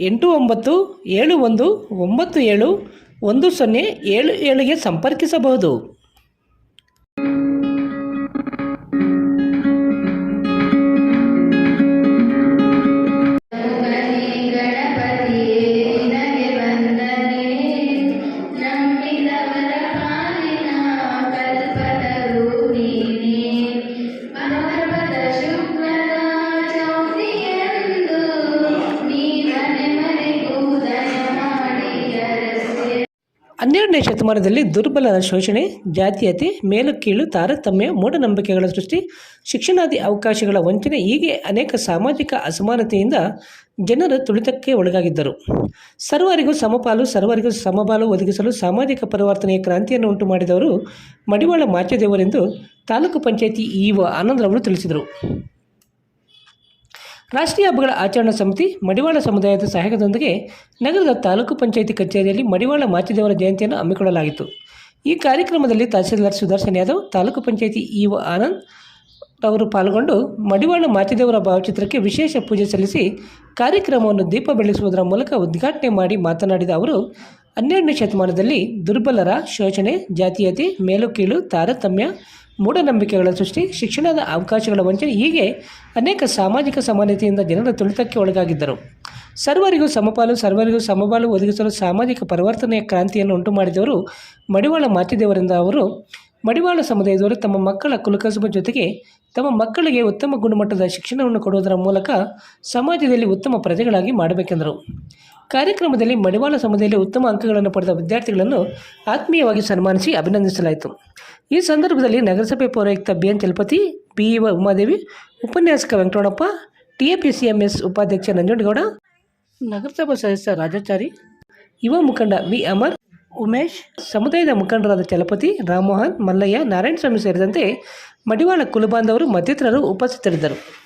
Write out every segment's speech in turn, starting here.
ಎಂಟು ಒಂಬತ್ತು ಏಳು ಒಂದು ಒಂಬತ್ತು ಏಳು ಒಂದು ಸೊನ್ನೆ ಏಳು ಏಳಿಗೆ ಸಂಪರ್ಕಿಸಬಹುದು. ಹನ್ನೆರಡನೇ ಶತಮಾನದಲ್ಲಿ ದುರ್ಬಲರ ಶೋಷಣೆ, ಜಾತೀಯತೆ ಮೇಲು ಕೀಳು ತಾರತಮ್ಯ, ಮೂಢನಂಬಿಕೆಗಳ ಸೃಷ್ಟಿ, ಶಿಕ್ಷಣಾದಿ ಅವಕಾಶಗಳ ವಂಚನೆ ಹೀಗೆ ಅನೇಕ ಸಾಮಾಜಿಕ ಅಸಮಾನತೆಯಿಂದ ಜನರು ತುಳಿತಕ್ಕೆ ಒಳಗಾಗಿದ್ದರು. ಸರ್ವರಿಗೂ ಸಮಪಾಲು ಸರ್ವರಿಗೂ ಸಮಪಾಲು ಒದಗಿಸಲು ಸಾಮಾಜಿಕ ಪರಿವರ್ತನೆಯ ಕ್ರಾಂತಿಯನ್ನು ಉಂಟು ಮಾಡಿದವರು ಮಡಿವಾಳ ಮಾಚದೇವರೆಂದು ತಾಲೂಕು ಪಂಚಾಯಿತಿ ಇಒ ಆನಂದರವರು ತಿಳಿಸಿದರು. ರಾಷ್ಟ್ರೀಯ ಹಬ್ಬಗಳ ಆಚರಣಾ ಸಮಿತಿ ಮಡಿವಾಳ ಸಮುದಾಯದ ಸಹಾಯಕದೊಂದಿಗೆ ನಗರದ ತಾಲೂಕು ಪಂಚಾಯಿತಿ ಕಚೇರಿಯಲ್ಲಿ ಮಡಿವಾಳ ಮಾಚಿದೇವರ ಜಯಂತಿಯನ್ನು ಹಮ್ಮಿಕೊಳ್ಳಲಾಗಿತ್ತು. ಈ ಕಾರ್ಯಕ್ರಮದಲ್ಲಿ ತಹಸೀಲ್ದಾರ್ ಸುದರ್ಶನ್ ಯಾದವ್, ತಾಲೂಕು ಪಂಚಾಯಿತಿ ಇಒ ಆನಂದ್ ಅವರು ಪಾಲ್ಗೊಂಡು ಮಡಿವಾಳ ಮಾಚಿದೇವರ ಭಾವಚಿತ್ರಕ್ಕೆ ವಿಶೇಷ ಪೂಜೆ ಸಲ್ಲಿಸಿ ಕಾರ್ಯಕ್ರಮವನ್ನು ದೀಪ ಬೆಳೆಸುವುದರ ಮೂಲಕ ಉದ್ಘಾಟನೆ ಮಾಡಿ ಮಾತನಾಡಿದ ಅವರು ಹನ್ನೆರಡನೇ ಶತಮಾನದಲ್ಲಿ ದುರ್ಬಲರ ಶೋಷಣೆ ಜಾತೀಯತೆ ಮೇಲು ಕೀಳು ತಾರತಮ್ಯ, ಮೂಢನಂಬಿಕೆಗಳ ಸೃಷ್ಟಿ, ಶಿಕ್ಷಣದ ಅವಕಾಶಗಳ ವಂಚನೆ ಹೀಗೆ ಅನೇಕ ಸಾಮಾಜಿಕ ಸಮಾನತೆಯಿಂದ ಜನರ ತುಳಿತಕ್ಕೆ ಒಳಗಾಗಿದ್ದರು. ಸರ್ವರಿಗೂ ಸಮಪಾಲು ಸರ್ವರಿಗೂ ಸಮಪಾಲು ಒದಗಿಸಲು ಸಾಮಾಜಿಕ ಪರಿವರ್ತನೆಯ ಕ್ರಾಂತಿಯನ್ನು ಉಂಟು ಮಾಡಿದವರು ಮಡಿವಾಳ ಮಾಚಿದೇವರಿಂದ ಅವರು. ಮಡಿವಾಳ ಸಮುದಾಯದವರು ತಮ್ಮ ಮಕ್ಕಳ ಕುಲಕಸುಬ ಜೊತೆಗೆ ತಮ್ಮ ಮಕ್ಕಳಿಗೆ ಉತ್ತಮ ಗುಣಮಟ್ಟದ ಶಿಕ್ಷಣವನ್ನು ಕೊಡುವುದರ ಮೂಲಕ ಸಮಾಜದಲ್ಲಿ ಉತ್ತಮ ಪ್ರಜೆಗಳಾಗಿ ಮಾಡಬೇಕೆಂದರು. ಕಾರ್ಯಕ್ರಮದಲ್ಲಿ ಮಡಿವಾಳ ಸಮುದಾಯದಲ್ಲಿ ಉತ್ತಮ ಅಂಕಗಳನ್ನು ಪಡೆದ ವಿದ್ಯಾರ್ಥಿಗಳನ್ನು ಆತ್ಮೀಯವಾಗಿ ಸನ್ಮಾನಿಸಿ ಅಭಿನಂದಿಸಲಾಯಿತು. ಈ ಸಂದರ್ಭದಲ್ಲಿ ನಗರಸಭೆ ಪೌರಾಯುಕ್ತ B N Chalapathi, B E O Umadevi, ಉಪನ್ಯಾಸಕ Venkataramanappa T A P C M S ಉಪಾಧ್ಯಕ್ಷ ನಂಜನಗೌಡ, ನಗರಸಭಾ ಸದಸ್ಯ ರಾಜಾಚಾರಿ, ಯುವ ಮುಖಂಡ ವಿ ಅಮರ್, ಉಮೇಶ್, ಸಮುದಾಯದ ಮುಖಂಡರಾದ ಚಲಪತಿ ರಾಮಮೋಹನ್, ಮಲ್ಲಯ್ಯ, ನಾರಾಯಣಸ್ವಾಮಿ ಸೇರಿದಂತೆ ಮಡಿವಾಳ ಕುಲಬಾಂಧವರು ಮತ್ತಿತರರು ಉಪಸ್ಥಿತರಿದ್ದರು.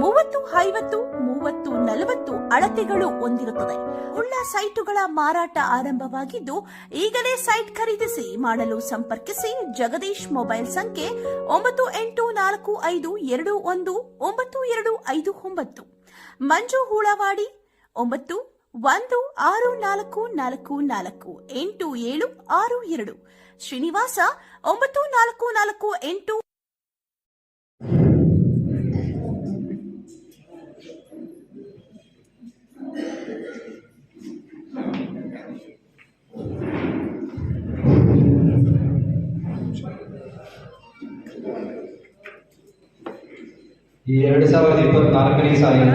ಮೂವತ್ತು, ಐವತ್ತು, ಮೂವತ್ತು, ನಲವತ್ತು ಅಳತೆಗಳು ಹೊಂದಿರುತ್ತದೆ. ಉಳ್ಳ ಸೈಟುಗಳ ಮಾರಾಟ ಆರಂಭವಾಗಿದ್ದು, ಈಗಲೇ ಸೈಟ್ ಖರೀದಿಸಿ ಮಾಡಲು ಸಂಪರ್ಕಿಸಿ ಜಗದೀಶ್ ಮೊಬೈಲ್ ಸಂಖ್ಯೆ ಒಂಬತ್ತು ಎಂಟು ನಾಲ್ಕು ಐದು ಎರಡು ಒಂದು ಒಂಬತ್ತು ಎರಡು ಐದು ಒಂಬತ್ತು. ಮಂಜು ಹೂಳವಾಡಿ, ಒಂಬತ್ತು, ಒಂದು, ಆರು, ನಾಲ್ಕು ನಾಲ್ಕು ನಾಲ್ಕು, ಎಂಟು, ಏಳು, ಆರು, ಎರಡು. ಶ್ರೀನಿವಾಸ, ಒಂಬತ್ತು, ನಾಲ್ಕು ನಾಲ್ಕು, ಎಂಟು ಈ ಎರಡು ಸಾವಿರದ ಇಪ್ಪತ್ನಾಲ್ಕನೇ ಸಾಲಿನ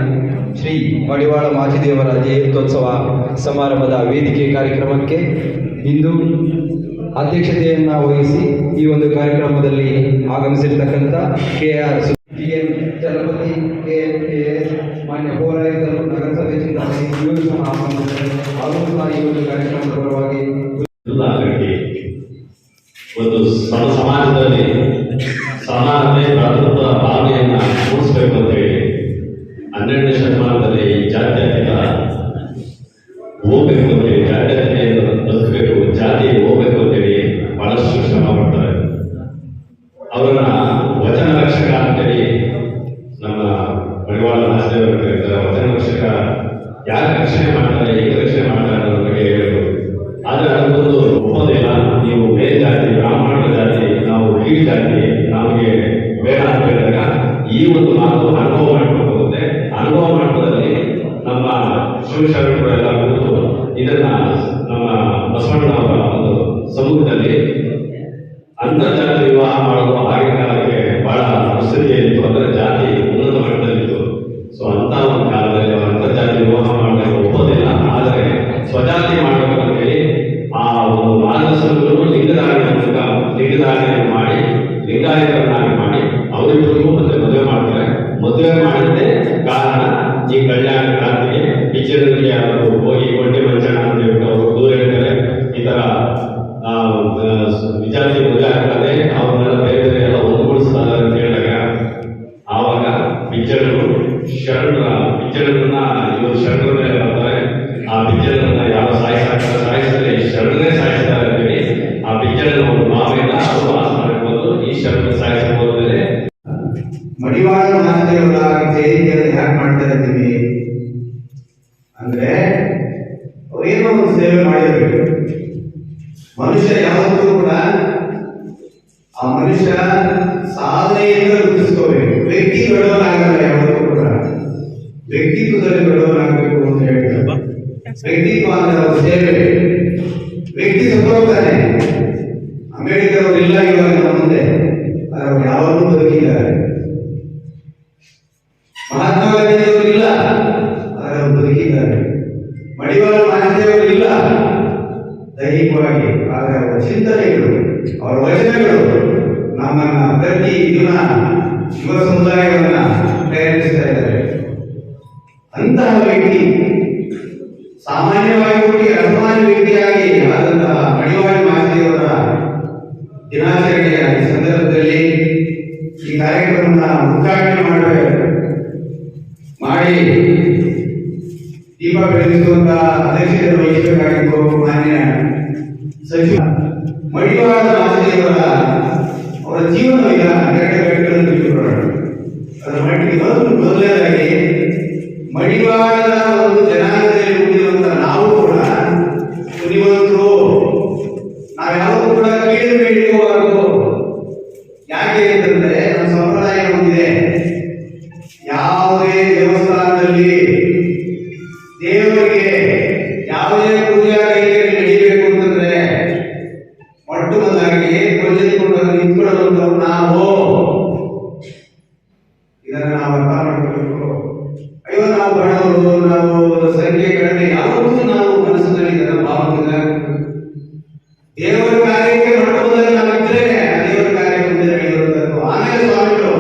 ಶ್ರೀ ಮಡಿವಾಳ ಮಾಚಿದೇವರ ಜಯಂತ್ಯೋತ್ಸವ ಸಮಾರಂಭದ ವೇದಿಕೆ ಕಾರ್ಯಕ್ರಮಕ್ಕೆ ಇಂದು ಅಧ್ಯಕ್ಷತೆಯನ್ನು ವಹಿಸಿ ಈ ಒಂದು ಕಾರ್ಯಕ್ರಮದಲ್ಲಿ ಆಗಮಿಸಿರ್ತಕ್ಕಂಥ K R T N Chalapathi K K S ಮಾನ್ಯ ಪೌರಾಯುಕ್ತರು ನಗರಸಭೆ ಸಹ ಈ ಒಂದು ಕಾರ್ಯಕ್ರಮದ ಪರವಾಗಿ ಜಾತ್ಯತೀತ ಹೋಗ್ಬೇಕು ಅಂತೇಳಿ ಜಾತ್ಯತೀತೆಯನ್ನು ಬದುಕಬೇಕು ಜಾತಿ ಹೋಗ್ಬೇಕು ಅಂತೇಳಿ ಬಹಳಷ್ಟು ಶ್ರಮ ಪಡ್ತಾರೆ ಅವರನ್ನ ವಚನ ರಕ್ಷಕ ಅಂತೇಳಿ ನಮ್ಮ ಪರಿವಾರ ಮಹಾದೇವರು ವಚನ ರಕ್ಷಕ ಯಾರು ರಕ್ಷಣೆ ಮಾಡ್ತಾರೆ ಹೇಗೆ dúvida mesmo. ಮಡಿವಾಳ ಮಹಾದೇವರ ಜಯಂತಿಯನ್ನು ಯಾಕೆ ಮಾಡ್ತಾ ಇದ್ದೀವಿ ಅಂದ್ರೆ ಅವರೇನೋ ಒಂದು ಸೇವೆ ಮಾಡಿರ್ಬೇಕು. ಮನುಷ್ಯ ಯಾವತ್ತೂ ಕೂಡ ಆ ಮನುಷ್ಯ ಸಾಧನೆಯಿಂದ ರೂಪಿಸ್ಕೋಬೇಕು. ವ್ಯಕ್ತಿ ದೊಡ್ಡವನಾಗಲ್ಲ ಯಾವತ್ತೂ ಕೂಡ. ವ್ಯಕ್ತಿತ್ವದಲ್ಲಿ ದೊಡ್ಡವನಾಗಬೇಕು ಅಂತ ಹೇಳ್ತಾರೆ. ವ್ಯಕ್ತಿತ್ವ ಅಂದ್ರೆ ಸೇವೆ. ವ್ಯಕ್ತಿ ಸತ್ತೋಗ್ತಾನೆ ಅಂಬೇಡ್ಕರ್ ಅವರು ಇಲ್ಲ ಇವಾಗ ನಮ್ಮ ಮುಂದೆ ಆದ್ರೆ ಅವ್ರು ಯಾವಾಗಲೂ ಬದುಕಿದ್ದಾರೆ ಮಹಾತ್ಮ ಗಾಂಧಿಯವರು ಇಲ್ಲ ಆದರೆ ಅವರು ಬದುಕಿದ್ದಾರೆ ಮಡಿವಾಳ ಮಹಾದೇವರು ಇಲ್ಲ ದೈಹಿಕವಾಗಿ ಆದರೆ ಅವರ ಚಿಂತನೆಗಳು ಅವರ ವಚನಗಳು ನಮ್ಮನ್ನ ಪ್ರತಿ ದಿನ ಯುವ ಸಮುದಾಯವನ್ನ ಪ್ರೇರೇಪಿಸ್ತಾ ಇದ್ದಾರೆ. ಅಂತಹ ವ್ಯಕ್ತಿ ಸಾಮಾನ್ಯವಾಗಿ ಹುಟ್ಟಿ ಅಸಾಮಾನ್ಯ ವ್ಯಕ್ತಿಯಾಗಿ ಆದಂತಹ ಮಣಿವಾಡಿ ಮಹಾದೇವರ ದಿನಾಚರಣೆಯ ಸಂದರ್ಭದಲ್ಲಿ ಈ ಕಾರ್ಯಕ್ರಮವನ್ನು ಉದ್ಘಾಟನೆ ಮಾಡಬೇಕು ಮಾಡಿ ದೀಪ ಬೆಳೆಸುವಂತಹ ಅಧ್ಯಕ್ಷತೆ ವಹಿಸಬೇಕಾಗಿತ್ತು ಮಾನ್ಯ ಸಚಿವ ಮಡಿವಾಳ ಮಹಾದೇವರ ಅವರ ಜೀವನ ವಿಧಾನ ಎರಡು ಗಂಟೆಗಳನ್ನು ತಿಳ್ಕೊಳ್ಳೋಣ ಅದರ ಮಟ್ಟಿಗೆ ಮೊದಲು ಮೊದಲನೇದಾಗಿ, ಮಡಿವಾಳದ ಒಂದು ಜನಾಂಗದಲ್ಲಿ ಹುಟ್ಟಿರುವಂತಹ ನಾವು ಕೂಡ ಬುದ್ಧಿವಂತರು ನಾವ್ಯಾವತ್ತೂ ಕೂಡ ಕೀಳು ಬೇಡಿಕೋಬಾರದು ಯಾಕೆ ಅಂತಂದ್ರೆ, ನಮ್ಮ ಸಂಪ್ರದಾಯ ಒಂದಿದೆ ಕೊಂಡೆತ್ಕೊಂಡು ನಾವು ಇದನ್ನು ನಾವು ಅರ್ಥ ಮಾಡ್ಕೋಬೇಕು ಅಯ್ಯೋ, ನಾವು ಬಡವರು, ನಾವು ಸಂಖ್ಯೆ ಕಡಿಮೆ ಯಾವತ್ತೂ ನಾವು ಮನಸ್ಸಿನಲ್ಲಿ ಇದನ್ನು ಭಾವಿಸಿದ ದೇವರ ಕಾರ್ಯಕ್ಕೆ ಮೊಟ್ಟಮೊದಲು ನಾವು ಇದ್ರೆ ದೇವರ ಕಾರ್ಯ ಮುಂದೆ ನಡೆಯುವಂಥದ್ದು. ಆಮೇಲೆ ಸ್ವಾಮಿಗಳು,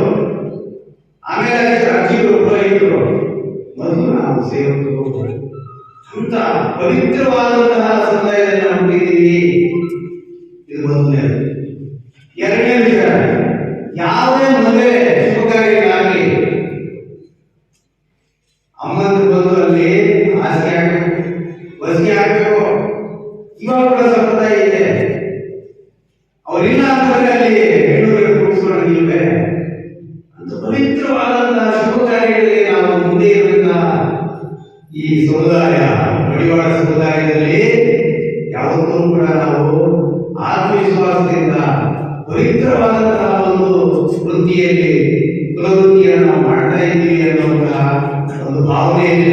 ಆಮೇಲೆ ಅರ್ಜಿಗಳು ಪುರೋಹಿತರು, ಮೊದಲು ನಾವು ಸೇವಕರು. ಅಂತ ಪವಿತ್ರವಾದಂತಹ ಸಮುದಾಯದಲ್ಲಿ ನಾವು ಇದು ಮೊದಲನೇದು. ಈ ಸಮುದಾಯ ಮಡಿವಾಳ ಸಮುದಾಯದಲ್ಲಿ ಯಾವತ್ತೂ ಕೂಡ ನಾವು ಆತ್ಮವಿಶ್ವಾಸದಿಂದ ಪವಿತ್ರವಾದಂತಹ ಒಂದು ವೃತ್ತಿಯಲ್ಲಿ ಕುಲವೃತ್ತಿಯನ್ನು ಮಾಡ್ತಾ ಇದ್ದೀವಿ ಅನ್ನುವಂತಹ ಒಂದು ಭಾವನೆಯಲ್ಲಿ